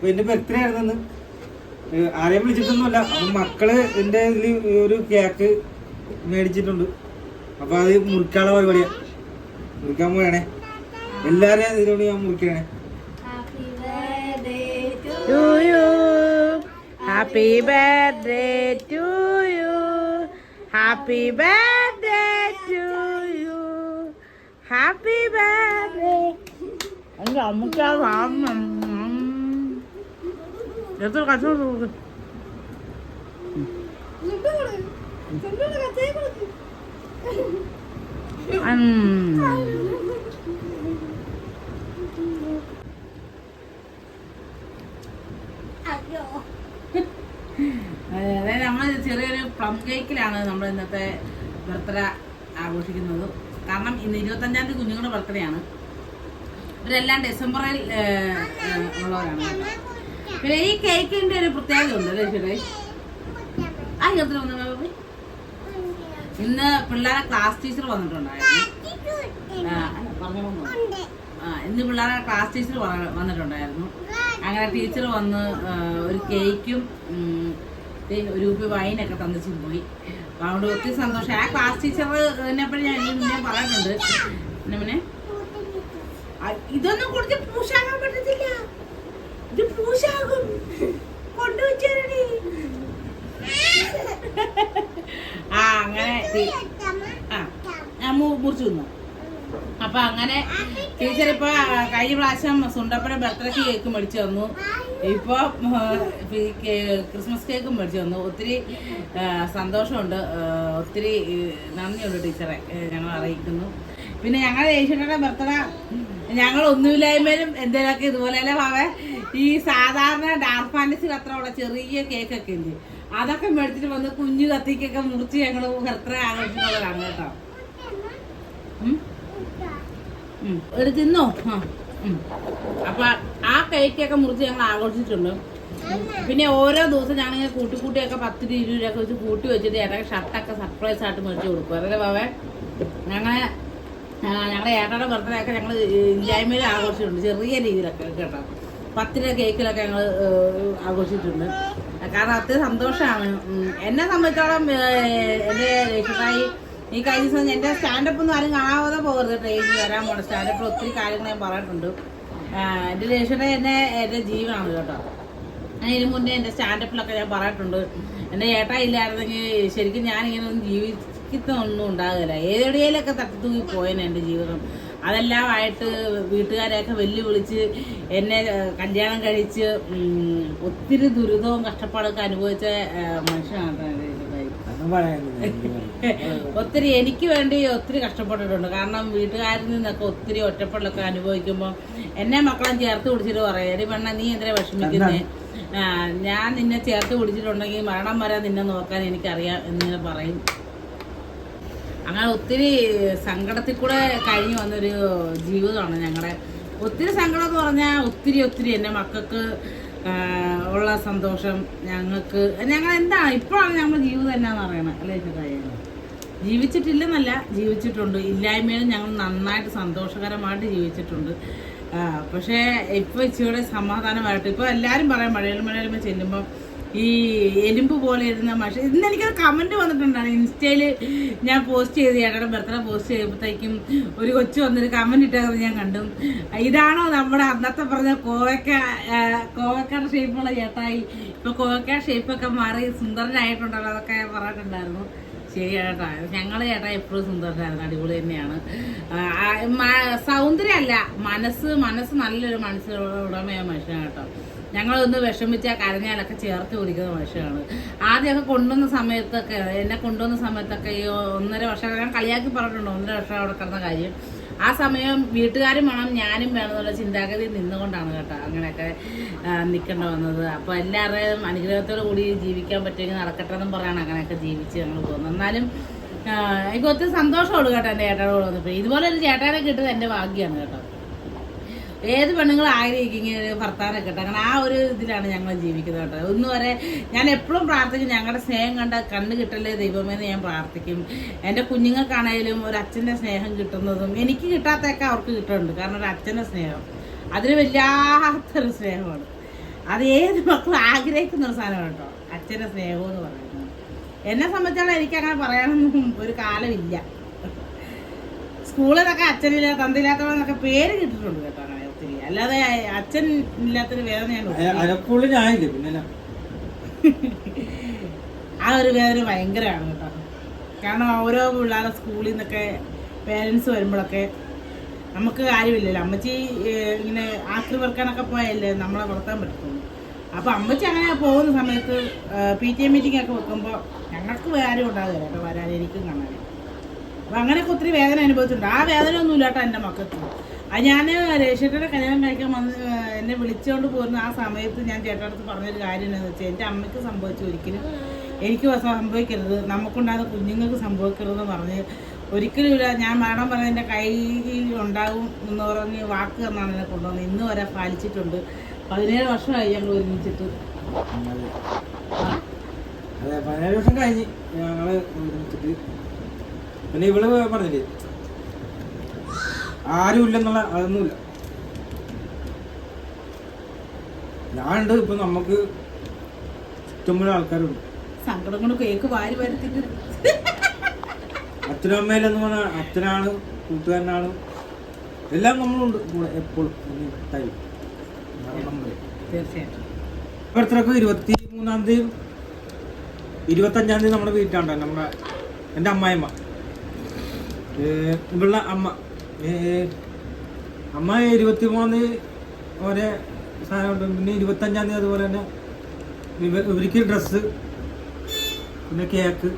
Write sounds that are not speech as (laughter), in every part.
അപ്പൊ എന്റെ ബർത്ത്ഡേ ആരെയും വിളിച്ചിട്ടൊന്നുമല്ല. അപ്പൊ മക്കൾ എന്റെ ഇതിൽ ഒരു കേക്ക് മേടിച്ചിട്ടുണ്ട്. അപ്പൊ അത് മുറിക്കാനുള്ള പരിപാടിയാ. മുറിക്കാൻ പോയാണേ എല്ലാരെയും ഇതിനോട് ഞാൻ മുറിക്കണേ. Happy birthday to you happy birthday to you happy birthday you. അമ്മക്കാ birthday. എത്ര കച്ചവടം കൊടുക്കും. അതായത് നമ്മൾ ചെറിയൊരു പ്ലം കേക്കിലാണ് നമ്മൾ ഇന്നത്തെ ബർത്ത്ഡേ ആഘോഷിക്കുന്നത്. കാരണം ഇന്ന് ഇരുപത്തഞ്ചാം തീയതി കുഞ്ഞുങ്ങളുടെ ബർത്ത്ഡേ ആണ്. ഇവരെല്ലാം ഡിസംബറിൽ ഉള്ളവരാണ്. പിന്നെ ഈ കേക്കിന്റെ ഒരു പ്രത്യേകത ഉണ്ട് അല്ലേ ഒന്ന് ബാബു. ഇന്ന് പിള്ളേരെ ക്ലാസ് ടീച്ചർ വന്നിട്ടുണ്ടായിരുന്നു. ആ, ഇന്ന് പിള്ളേരെ ക്ലാസ് ടീച്ചർ വന്നിട്ടുണ്ടായിരുന്നു. അങ്ങനെ ടീച്ചർ വന്ന് ഒരു കേക്കും ഒരു കുപ്പി വൈനൊക്കെ തന്നിച്ചു പോയി. അപ്പൊ അതുകൊണ്ട് ഒത്തിരി സന്തോഷം. ആ ക്ലാസ് ടീച്ചർ എന്നെപ്പോഴും ഞാൻ മുന്നേ പറഞ്ഞിട്ടുണ്ട് പിന്നെ ആ, ഇതൊന്നും കുടിച്ച് പൂശാക്കാൻ പറ്റത്തില്ല. പൂശാകും കൊണ്ടുവച്ചേരണി ആ അങ്ങനെ മുറിച്ചു തിന്നു. അപ്പൊ അങ്ങനെ ടീച്ചർ ഇപ്പൊ കഴിഞ്ഞ പ്രാവശ്യം സുണ്ടപ്പന ബർത്ത്ഡേക്ക് കേക്ക് മേടിച്ചു തന്നു. ഇപ്പൊ ക്രിസ്മസ് കേക്ക് മേടിച്ചു തന്നു. ഒത്തിരി സന്തോഷമുണ്ട്. ഒത്തിരി നന്ദിയുണ്ട് ടീച്ചറെ ഞങ്ങൾ അറിയിക്കുന്നു. പിന്നെ ഞങ്ങളുടെ യേശുട്ടയുടെ ബർത്ത്ഡേ ഞങ്ങൾ ഒന്നുമില്ലായ്മയിലും എന്തെങ്കിലുമൊക്കെ ഇതുപോലെ അല്ലേ ഭാവേ? ഈ സാധാരണ ഡാർക്ക് ഫാന്റസിൽ അത്ര ഉള്ള ചെറിയ കേക്കൊക്കെ ഉണ്ട് അതൊക്കെ മേടിച്ചിട്ട് വന്ന് കുഞ്ഞു കത്തിക്കൊക്കെ മുറിച്ച് ഞങ്ങൾ എത്ര ആഘോഷിക്കുന്നവരാണ് കേട്ടോ. എടുത്ത് തിന്നോ? ആ അപ്പൊ ആ കേക്കൊക്കെ മുറിച്ച് ഞങ്ങൾ ആഘോഷിച്ചിട്ടുണ്ട്. പിന്നെ ഓരോ ദിവസം ഞാനിങ്ങനെ കൂട്ടിക്കൂട്ടിയൊക്കെ പത്ത് രൂപ ഇരുപത് രൂപ വെച്ച് കൂട്ടി വെച്ചിട്ട് ഏട്ടൊക്കെ ഷർട്ടൊക്കെ സർപ്രൈസ് ആയിട്ട് മേടിച്ച് കൊടുക്കും. അതല്ലേ ബാബേ? ഞങ്ങളെ ഞങ്ങളുടെ ഏട്ടയുടെ ബർത്ത്ഡേ ഒക്കെ ഞങ്ങൾ ഇല്ലായ്മയിൽ ആഘോഷിച്ചിട്ടുണ്ട്. ചെറിയ രീതിയിലൊക്കെ കേട്ടോ. പത്ത് രൂപ കേക്കിലൊക്കെ ഞങ്ങൾ ആഘോഷിച്ചിട്ടുണ്ട്. കാരണം അത്ര സന്തോഷമാണ്. എന്നെ സംബന്ധിച്ചോളം എന്റെ രക്ഷിതായി ഈ കഴിഞ്ഞ ദിവസം എന്റെ സ്റ്റാൻഡപ്പ് ഒന്നും ആരും കാണാതെ പോകരുത് ട്രെയിനിൽ വരാൻ പോണ സ്റ്റാൻഡപ്പിൽ ഒത്തിരി കാര്യങ്ങൾ ഞാൻ പറഞ്ഞിട്ടുണ്ട്. എന്റെ രക്ഷിത എന്നെ എന്റെ ജീവനാണ് കേട്ടോ. ഇതിനു മുന്നേ എന്റെ സ്റ്റാൻഡപ്പിലൊക്കെ ഞാൻ പറഞ്ഞിട്ടുണ്ട്. എന്റെ ഏട്ടാ ഇല്ലായിരുന്നെങ്കിൽ ശരിക്കും ഞാനിങ്ങനെ ഒന്നും ജീവിക്കുന്നൊന്നും ഉണ്ടാകില്ല ഏതെവിടെയെങ്കിലൊക്കെ തട്ടിത്തൂങ്ങി പോയേനെ എന്റെ ജീവിതം. അതെല്ലാം ആയിട്ട് വീട്ടുകാരെയൊക്കെ വെല്ലുവിളിച്ച് എന്നെ കല്യാണം കഴിച്ച് ഒത്തിരി ദുരിതവും കഷ്ടപ്പാടൊക്കെ അനുഭവിച്ച മനുഷ്യനാണ് (laughs) ഒത്തിരി എനിക്ക് വേണ്ടി ഒത്തിരി കഷ്ടപ്പെട്ടിട്ടുണ്ട്. കാരണം വീട്ടുകാരിൽ നിന്നൊക്കെ ഒത്തിരി ഒറ്റപ്പെടലൊക്കെ അനുഭവിക്കുമ്പോൾ എന്നെ മക്കളും ചേർത്ത് പിടിച്ചിട്ട് പറയും എടി പെണ്ണ നീ എന്തിനാ വിഷമിക്കുന്നേ? ഞാൻ നിന്നെ ചേർത്ത് പിടിച്ചിട്ടുണ്ടെങ്കിൽ മരണം വരെ നിന്നെ നോക്കാൻ എനിക്കറിയാം എന്നിങ്ങനെ പറയും. അങ്ങനെ ഒത്തിരി സങ്കടത്തിൽ കൂടെ കഴിഞ്ഞു വന്നൊരു ജീവിതമാണ് ഞങ്ങളുടെ ഒത്തിരി സങ്കടം എന്ന് പറഞ്ഞാൽ ഒത്തിരി ഒത്തിരി എന്റെ മക്കൾക്ക് ഉള്ള സന്തോഷം ഞങ്ങൾക്ക്. ഞങ്ങൾ എന്താണ് ഇപ്പോഴാണ് ഞങ്ങൾ ജീവിതം എന്നാന്ന് അറിയണം അല്ലേ ചേട്ടായി? ജീവിച്ചിട്ടില്ലെന്നല്ല ജീവിച്ചിട്ടുണ്ട്. ഇല്ലായ്മയിലും ഞങ്ങൾ നന്നായിട്ട് സന്തോഷകരമായിട്ട് ജീവിച്ചിട്ടുണ്ട്. പക്ഷേ ഇപ്പോൾ ഇച്ചിരി സമാധാനമായിട്ട് ഇപ്പോൾ എല്ലാവരും പറയാം മഴയിൽ മഴയിൽ ചെല്ലുമ്പോൾ ഈ എലുമ്പ് പോലെ ഇരുന്ന മഷ ഇന്ന് എനിക്കത് കമന്റ് വന്നിട്ടുണ്ടാണ്. ഇൻസ്റ്റയിൽ ഞാൻ പോസ്റ്റ് ചെയ്ത് ചേട്ടയുടെ ബർത്ത്ഡേ പോസ്റ്റ് ചെയ്യുമ്പോഴത്തേക്കും ഒരു കൊച്ചു വന്നൊരു കമന്റ് ഇട്ടത് ഞാൻ കണ്ടു. ഇതാണോ നമ്മുടെ അന്നത്തെ പറഞ്ഞ കോവക്ക കോവക്കയുടെ ഷേപ്പുള്ള ചേട്ടായി? ഇപ്പൊ കോവക്ക ഷേപ്പൊക്കെ മാറി സുന്ദരനായിട്ടുണ്ടല്ലോ അതൊക്കെ പറഞ്ഞിട്ടുണ്ടായിരുന്നു. ശരി ചേട്ടാ ഞങ്ങൾ ചേട്ടാ എപ്പോഴും സുന്ദരനായിരുന്നു അടിപൊളി തന്നെയാണ്. സൗന്ദര്യമല്ല മനസ്സ് മനസ്സ് നല്ലൊരു മനസ്സിലുള്ള മനുഷ്യനാണ് കേട്ടോ. ഞങ്ങളൊന്ന് വിഷമിച്ചാൽ കരഞ്ഞാലൊക്കെ ചേർത്ത് പിടിക്കുന്ന മനുഷ്യരാണ്. ആദ്യമൊക്കെ കൊണ്ടുവന്ന സമയത്തൊക്കെ എന്നെ കൊണ്ടുവന്ന സമയത്തൊക്കെ ഈ ഒന്നര വർഷം ഞാൻ കളിയാക്കി പറഞ്ഞിട്ടുണ്ട് ഒന്നര വർഷം അവിടെ കിടന്ന കാര്യം. ആ സമയം വീട്ടുകാരും വേണം ഞാനും വേണം എന്നുള്ള ചിന്താഗതി നിന്നുകൊണ്ടാണ് കേട്ടോ അങ്ങനെയൊക്കെ നിൽക്കേണ്ട വന്നത്. അപ്പോൾ എല്ലാവരുടെയും അനുഗ്രഹത്തോടു കൂടി ജീവിക്കാൻ പറ്റുമെങ്കിൽ നടക്കട്ടെ എന്നും പറയാണ് അങ്ങനെയൊക്കെ ജീവിച്ച് ഞങ്ങൾ പോകുന്നത്. എന്നാലും എനിക്ക് ഒത്തിരി സന്തോഷമുള്ളൂ കേട്ടോ എന്റെ ചേട്ടനോട് വന്നപ്പോൾ. ഇതുപോലെ ഒരു ചേട്ടനെ കിട്ടുന്നത് എന്റെ ഭാഗ്യമാണ് കേട്ടോ. ഏത് പെണ്ണുങ്ങൾ ആഗ്രഹിക്കും ഇങ്ങനെ ഭർത്താവിനെ കിട്ടാൻ അങ്ങനെ ആ ഒരു ഇതിലാണ് ഞങ്ങൾ ജീവിക്കുന്നത് കേട്ടോ. ഒന്ന് വരെ ഞാൻ എപ്പോഴും പ്രാർത്ഥിക്കും ഞങ്ങളുടെ സ്നേഹം കണ്ട കണ്ണ് കിട്ടല്ലേ ദൈവമേ എന്ന് ഞാൻ പ്രാർത്ഥിക്കും. എന്റെ കുഞ്ഞുങ്ങൾക്കാണേലും ഒരു അച്ഛന്റെ സ്നേഹം കിട്ടുന്നതും എനിക്ക് കിട്ടാത്തൊക്കെ അവർക്ക് കിട്ടുന്നുണ്ട്. കാരണം ഒരു അച്ഛന്റെ സ്നേഹം. അതിന് വല്ലാത്തൊരു സ്നേഹമാണ്. അത് ഏത് മക്കളും ആഗ്രഹിക്കുന്ന ഒരു സാധനമാണ് കേട്ടോ. അച്ഛന്റെ സ്നേഹം എന്ന് പറയുന്നത്. എന്നെ സംബന്ധിച്ചാണ് എനിക്ക് അങ്ങനെ പറയാനൊന്നും ഒരു കാലമില്ല. സ്കൂളിലൊക്കെ അച്ഛനില്ല തന്തില്ലാത്തവരെന്നൊക്കെ പേര് കിട്ടിയിട്ടുണ്ട് കേട്ടോ. അല്ലാതെ അച്ഛൻ ഇല്ലാത്തൊരു ഞാനില്ലേ പിന്നെ? ആ ഒരു വേദന ഭയങ്കരമാണ് കേട്ടോ. കാരണം ഓരോ പിള്ളേരുടെ സ്കൂളിൽ നിന്നൊക്കെ പേരൻസ് വരുമ്പോഴൊക്കെ നമുക്ക് കാര്യമില്ലല്ലോ. അമ്മച്ചി ഇങ്ങനെ ആക്രി വർക്കാനൊക്കെ പോയല്ലേ നമ്മളെ വളർത്താൻ പറ്റുള്ളൂ അപ്പോൾ അമ്മച്ചി അങ്ങനെ പോകുന്ന സമയത്ത് പി ടി എ മീറ്റിംഗ് ഒക്കെ വെക്കുമ്പോൾ ഞങ്ങൾക്ക് ആരും ഉണ്ടാകില്ല കേട്ടോ. വരാൻ എനിക്കും അപ്പം അങ്ങനെയൊക്കെ ഒത്തിരി വേദന അനുഭവിച്ചിട്ടുണ്ട്. ആ വേദന ഒന്നും ഇല്ലാട്ടോ എന്റെ മക്കൾക്ക്. അത് ഞാൻ രേഷേട്ടനെ കല്യാണം കഴിക്കാൻ വന്ന് എന്നെ വിളിച്ചുകൊണ്ട് പോരുന്ന ആ സമയത്ത് ഞാൻ ചേട്ടടുത്ത് പറഞ്ഞൊരു കാര്യം എന്താണെന്ന് വെച്ചാൽ എന്റെ അമ്മയ്ക്ക് സംഭവിച്ചു ഒരിക്കലും എനിക്ക് സംഭവിക്കരുത്. നമുക്കുണ്ടാകുന്ന കുഞ്ഞുങ്ങൾക്ക് സംഭവിക്കരുതെന്ന് പറഞ്ഞ് ഒരിക്കലും ഇല്ല. ഞാൻ മാഡം പറഞ്ഞ എന്റെ കയ്യിൽ ഉണ്ടാകും എന്ന് പറഞ്ഞ് വാക്ക് തന്നാണ് എന്നെ കൊണ്ടുവന്നത്. ഇന്ന് വരെ പാലിച്ചിട്ടുണ്ട്. പതിനേഴ് വർഷമായി ഞങ്ങൾ ഒരുമിച്ചിട്ട്. അതെ. പതിനേഴ് വർഷം കഴിഞ്ഞ് ഞങ്ങൾ ഒരുമിച്ചിട്ട് പിന്നെ ഇവൾ പറഞ്ഞില്ലേ? ആരും ഇല്ലെന്നുള്ള അതൊന്നുമില്ല. ഞാനുണ്ട് ഇപ്പൊ നമുക്ക് ഇഷ്ടംപോലെ ആൾക്കാരുണ്ട്. സങ്കടം കൊണ്ട് കേക്ക് വാരി വരുത്തിട്ട് അച്ഛനും അമ്മയിലെന്ന് പറഞ്ഞാൽ അച്ഛനാണ് കൂട്ടുകാരനാണ്. എല്ലാം നമ്മളുണ്ട് കൂടെ എപ്പോഴും. ടൈം തീർച്ചയായിട്ടും. ഇരുപത്തി മൂന്നാം തീയതി ഇരുപത്തഞ്ചാം തീയതി നമ്മുടെ വീട്ടിലാണ് നമ്മുടെ എന്റെ അമ്മായിമ്മ. ഇവളുടെ അമ്മ അമ്മ ഇരുപത്തി മൂന്ന് ഒരേ സാധനമുണ്ട്. പിന്നെ ഇരുപത്തഞ്ചാം തീയതി അതുപോലെ തന്നെ ഇവ- ഇവർക്ക് ഡ്രസ്സ് പിന്നെ കേക്ക്.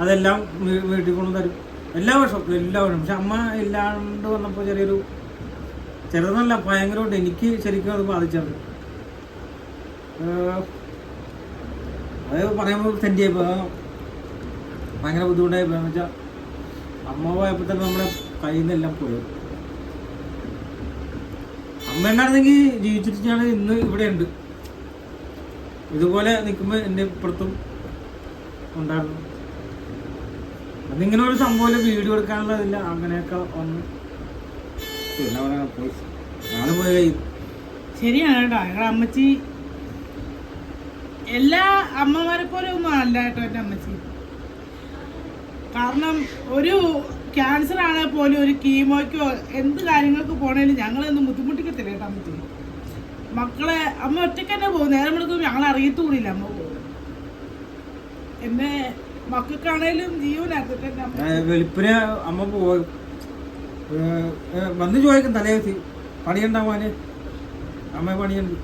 അതെല്ലാം വീട്ടിൽ കൊണ്ട് തരും. എല്ലാ വർഷവും എല്ലാ വർഷവും. പക്ഷെ അമ്മ ഇല്ലാണ്ട് വന്നപ്പോൾ ചെറിയൊരു ചെറുതല്ല ഭയങ്കരമായിട്ട് എനിക്ക് ശരിക്കും അത് ബാധിച്ചത്. അത് പറയുമ്പോൾ സെൻഡ് ചെയ്യപ്പോൾ ഭയങ്കര ബുദ്ധിമുട്ടായി പോയെന്ന് വെച്ചാൽ അമ്മ പോയപ്പോൾ തന്നെ നമ്മുടെ കയ്യിൽ നിന്നെല്ലാം പോയി. അമ്മ ഉണ്ടായിരുന്നെങ്കിൽ ജീവിച്ചിട്ട് ഞാൻ ഇന്ന് ഇവിടെ ഉണ്ട് ഇതുപോലെ നിൽക്കുമ്പോൾ എന്റെ ഇപ്പുറത്തും ഉണ്ടായിരുന്നു. അതിങ്ങനെ ഒരു സംഭവം വീഡിയോ എടുക്കാനുള്ളതില്ല അങ്ങനെയൊക്കെ വന്ന്. പിന്നെ അവിടെ പോയി. ഞാൻ പോയി ശരിയാണ് കേട്ടോ. ഞങ്ങളുടെ അമ്മച്ചി എല്ലാ അമ്മമാരെ പോലെ ഒന്നും അല്ല കേട്ടോ എന്റെ അമ്മച്ചി. കാരണം ഒരു ക്യാൻസർ ആണെങ്കിൽ പോലും ഒരു കീമോയ്ക്കോ എന്ത് കാര്യങ്ങൾക്ക് പോണേലും ഞങ്ങളൊന്നും ബുദ്ധിമുട്ടിക്കത്തില്ല കേട്ടോ അമ്മച്ചി. മക്കളെ അമ്മ ഒറ്റയ്ക്ക് തന്നെ പോകും. നേരം എടുക്കും ഞങ്ങൾ അറിയത്തുകൂടില്ല അമ്മ പോകും. എന്നെ മക്കൾക്കാണേലും ജീവനാക്കിട്ട് അമ്മ അമ്മ ഏഹ് വന്ന് ചോദിക്കും തലേദിവസി പണിയുണ്ടാവാന് അമ്മ പണിയുണ്ട്.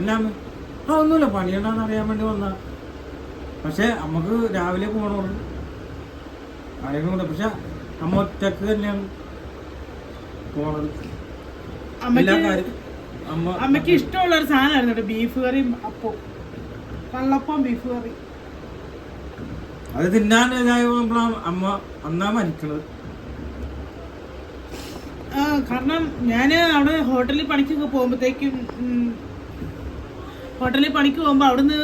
എന്നാ അമ്മ? ആ ഒന്നുമില്ല. പണിയുണ്ടാന്ന് അറിയാൻ വേണ്ടി വന്ന. പക്ഷെ അമ്മയ്ക്ക് രാവിലെ പോകണമുള്ളൂ കൂടെ പക്ഷെ അമ്മ ഒറ്റയ്ക്ക് തന്നെയാണ് പോണത്. എല്ലാ കാര്യം അമ്മ അമ്മയ്ക്ക് ഇഷ്ടമുള്ള ഒരു സാധനമായിരുന്നു കേട്ടോ ബീഫ് കറിയും അപ്പവും കള്ളപ്പം ബീഫ് കറി അത് തിന്നാൻ ഇതായപ്പോഴാണ് അമ്മ അന്നാ മരിക്കണത്. കാരണം ഞാൻ അവിടെ ഹോട്ടലിൽ പണിക്കൊക്കെ പോകുമ്പോഴത്തേക്കും ഹോട്ടലിൽ പണിക്ക് പോകുമ്പോൾ അവിടുന്ന്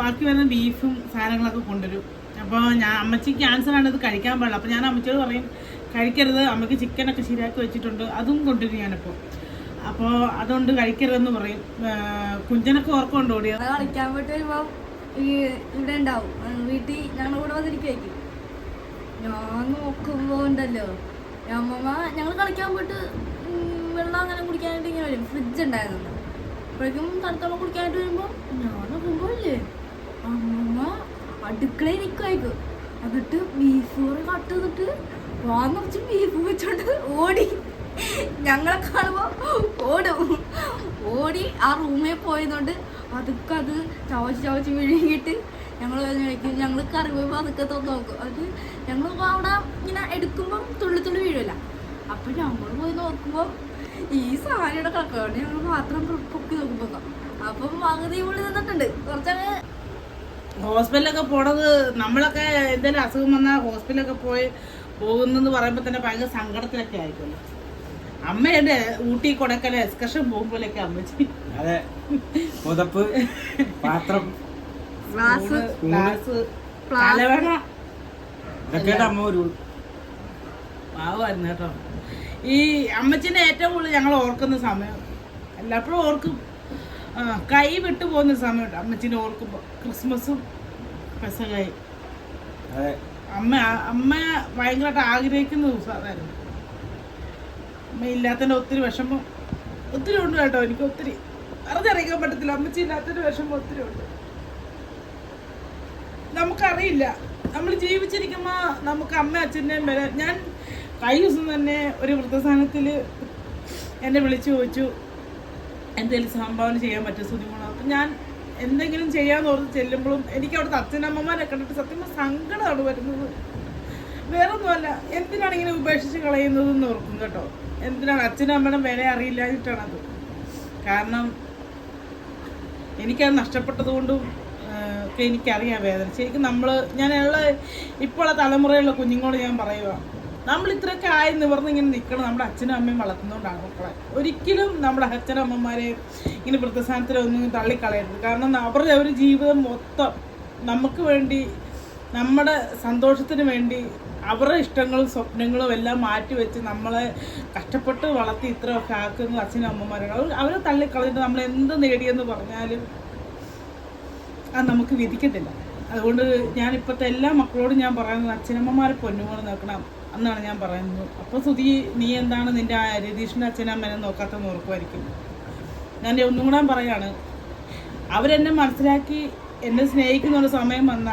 ബാക്കി വരുന്ന ബീഫും സാധനങ്ങളൊക്കെ കൊണ്ടുവരും. അപ്പോൾ ഞാൻ അമ്മച്ചി ക്യാൻസർ ആണ് കഴിക്കാൻ പാടില്ല. അപ്പോൾ ഞാൻ അമ്മച്ചിയോട് പറയും കഴിക്കരുത് അമ്മയ്ക്ക് ചിക്കനൊക്കെ ശരിയാക്കി വെച്ചിട്ടുണ്ട്. അതും കൊണ്ടുവരും ഞാനിപ്പോൾ അപ്പോൾ അതുകൊണ്ട് കഴിക്കരുതെന്ന് പറയും. കുഞ്ചനൊക്കെ ഓർക്കുണ്ട് ഓടിയത് കളിക്കാൻ പോയിട്ട് വരുമ്പോൾ ഈ ഇവിടെ ഉണ്ടാവും. വീട്ടിൽ ഞങ്ങളുടെ കൂടെ വന്നിരിക്കും ഞാൻ നോക്കുമ്പോൾ ഉണ്ടല്ലോ. അമ്മമ്മ ഞങ്ങൾ കളിക്കാൻ പോയിട്ട് വെള്ളം അങ്ങനെ കുടിക്കാനായിട്ട് ഇങ്ങനെ വരും. ഫ്രിഡ്ജ് ഉണ്ടായിരുന്നു. അപ്പോഴേക്കും തണുത്തോളം കുടിക്കാനായിട്ട് വരുമ്പോൾ ഞാൻ നോക്കുമ്പോൾ ഇല്ലേ? അമ്മമ്മ അടുക്കളയിൽ നിൽക്കുമായിരിക്കും എന്നിട്ട് ബീഫ് കറി കട്ട് ചെയ്തിട്ട് വാങ്ങി നിറച്ച് ബീഫ് വെച്ചോണ്ട് ഓടി. ഞങ്ങളെ കാണുമ്പോൾ ഓടും. ഓടി ആ റൂമിൽ പോയതുകൊണ്ട് അതൊക്കെ അത് ചവച്ച് ചവച്ച് വിഴുങ്ങിയിട്ട് ഞങ്ങൾ കഴിക്കും. ഞങ്ങൾ കറി പോയപ്പോൾ അതൊക്കെ തന്നെ നോക്കും. അത് ഞങ്ങൾ അവിടെ ഇങ്ങനെ എടുക്കുമ്പം തുള്ളി തുള്ളി വീഴില്ല അപ്പൊ ഞങ്ങൾ പോയി നോക്കുമ്പോൾ ഈ സാരിയുടെ കിടക്കാണ് ഞങ്ങൾ മാത്രം പൊക്കി നോക്കുമ്പോൾ അപ്പം പകുതി ഉള്ളിൽ നിന്നിട്ടുണ്ട്. കുറച്ചങ്ങ് ഹോസ്പിറ്റലൊക്കെ പോണത് നമ്മളൊക്കെ എന്തെങ്കിലും അസുഖം വന്നാൽ ഹോസ്പിറ്റലൊക്കെ പോയി പോകുന്നെന്ന് പറയുമ്പോൾ തന്നെ ഭയങ്കര സങ്കടത്തിലൊക്കെ ആയിരിക്കുമല്ലോ. അമ്മയുടെ ഊട്ടി കൊടക്കല എക്സ്കർഷൻ പോകുമ്പോഴൊക്കെ അമ്മച്ചി. അതെ. പുതപ്പ് പാത്രം ഗ്ലാസ് ഗ്ലാസ് തലവേണ ഇതൊക്കെയായിട്ട് അമ്മ ഒരു പാവമായിരുന്നു കേട്ടോ. ഈ അമ്മച്ചിനെ ഏറ്റവും കൂടുതൽ ഞങ്ങൾ ഓർക്കുന്ന സമയം. എല്ലാപ്പോഴും ഓർക്കും. കൈ വിട്ടു പോകുന്ന സമയമുണ്ട് അമ്മച്ചിനെ ഓർക്കുമ്പോൾ ക്രിസ്മസും പെസകായി അമ്മ അമ്മ ഭയങ്കരമായിട്ട് ആഗ്രഹിക്കുന്ന ദിവസം അതായിരുന്നു അമ്മ ഇല്ലാത്തതിന്റെ ഒത്തിരി വിഷമം. ഒത്തിരി ഉണ്ട് കേട്ടോ എനിക്ക് ഒത്തിരി. അറിഞ്ഞറിയിക്കാൻ പറ്റത്തില്ല. അമ്മച്ചി ഇല്ലാത്തതിന്റെ വിഷമം ഒത്തിരി ഉണ്ട്. നമുക്കറിയില്ല. നമ്മൾ ജീവിച്ചിരിക്കുമ്പോൾ നമുക്ക് അമ്മ അച്ഛന്റെയും വരെ ഞാൻ കഴിഞ്ഞ ദിവസം തന്നെ ഒരു വൃദ്ധസ്ഥാനത്തിൽ എന്നെ വിളിച്ചു ചോദിച്ചു. എന്തെങ്കിലും സംഭാവന ചെയ്യാൻ പറ്റും സുനിമോള അപ്പം ഞാൻ എന്തെങ്കിലും ചെയ്യാന്ന് ഓർത്ത് ചെല്ലുമ്പോഴും എനിക്ക് അവിടുത്തെ അച്ഛനമ്മമാരെ കണ്ടിട്ട് സത്യം സങ്കടമാണ് വരുന്നത്. വേറൊന്നുമല്ല എന്തിനാണ് ഇങ്ങനെ ഉപേക്ഷിച്ച് കളയുന്നതെന്ന് ഓർക്കും കേട്ടോ. എന്തിനാണ് അച്ഛനും അമ്മയുടെ വില അറിയില്ലാഞ്ഞിട്ടാണത്? കാരണം എനിക്കത് നഷ്ടപ്പെട്ടത് കൊണ്ടും ഒക്കെ എനിക്കറിയാം വേദന. ശരിക്കും നമ്മൾ ഞാനുള്ള ഇപ്പോഴുള്ള തലമുറയുള്ള കുഞ്ഞുങ്ങളോട് ഞാൻ പറയുക നമ്മൾ ഇത്രയൊക്കെ ആയി നിവർന്ന് ഇങ്ങനെ നിൽക്കണം നമ്മുടെ അച്ഛനും അമ്മയും വളർത്തുന്നതുകൊണ്ടാണ് മക്കളെ. ഒരിക്കലും നമ്മുടെ അച്ഛനും അമ്മമാരെ ഇങ്ങനെ വൃദ്ധസ്ഥാനത്തിലൊന്നും തള്ളിക്കളയരുത്. കാരണം അവരുടെ ഒരു ജീവിതം മൊത്തം നമുക്ക് വേണ്ടി നമ്മുടെ സന്തോഷത്തിന് വേണ്ടി അവരുടെ ഇഷ്ടങ്ങളും സ്വപ്നങ്ങളും എല്ലാം മാറ്റി വെച്ച് നമ്മളെ കഷ്ടപ്പെട്ട് വളർത്തി ഇത്രയൊക്കെ ആക്കുന്ന അച്ഛനും അമ്മമാരാണ് അവർ അവരെ തള്ളിക്കളഞ്ഞിട്ട് നമ്മൾ എന്ത് നേടിയെന്ന് പറഞ്ഞാലും അത് നമുക്ക് വിധിക്കത്തില്ല. അതുകൊണ്ട് ഞാൻ ഇപ്പോഴത്തെ എല്ലാ മക്കളോടും ഞാൻ പറയുന്നത് അച്ഛനമ്മമാരെ പൊന്നുപോലെ നോക്കണം എന്നാണ് ഞാൻ പറയുന്നത്. അപ്പോൾ സുധി നീ എന്താണ് നിന്റെ ആ രതീഷിന്റെ അച്ഛനമ്മനെ നോക്കാത്ത നോക്കുമായിരിക്കും ഞാൻ ഒന്നും കൂടെ പറയാണ്. അവരെന്നെ മനസ്സിലാക്കി എന്നെ സ്നേഹിക്കുന്ന ഒരു സമയം വന്ന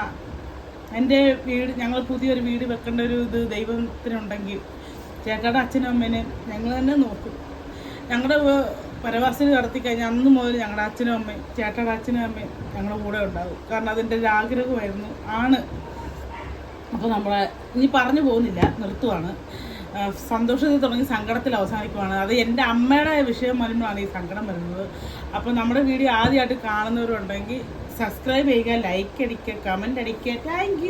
എന്റെ വീട് ഞങ്ങൾ പുതിയൊരു വീട് വെക്കേണ്ട ഒരു ഇത് ദൈവത്തിനുണ്ടെങ്കിൽ ചേട്ടയുടെ അച്ഛനും അമ്മേനെ ഞങ്ങൾ തന്നെ നോക്കും. ഞങ്ങളുടെ പരവാസിന് നടത്തി കഴിഞ്ഞാൽ അന്ന് മുതൽ ഞങ്ങളുടെ അച്ഛനും അമ്മയും ചേട്ടയുടെ അച്ഛനും അമ്മയും ഞങ്ങളുടെ കൂടെ ഉണ്ടാവും. കാരണം അതിന്റെ ഒരു ആഗ്രഹമായിരുന്നു. ആണ്. അപ്പോൾ നമ്മളെ ഇനി പറഞ്ഞു പോകുന്നില്ല. നിർത്തുവാണ്. സന്തോഷത്തിൽ തുടങ്ങി സങ്കടത്തിൽ അവസാനിക്കുവാണ്. അത് എന്റെ അമ്മയുടെ വിഷയം വരുമ്പോഴാണ് ഈ സങ്കടം വരുന്നത്. അപ്പോൾ നമ്മുടെ വീഡിയോ ആദ്യമായിട്ട് കാണുന്നവരുണ്ടെങ്കിൽ സബ്സ്ക്രൈബ് ചെയ്യുക ലൈക്ക് അടിക്കുക കമന്റ് അടിക്കുക. താങ്ക്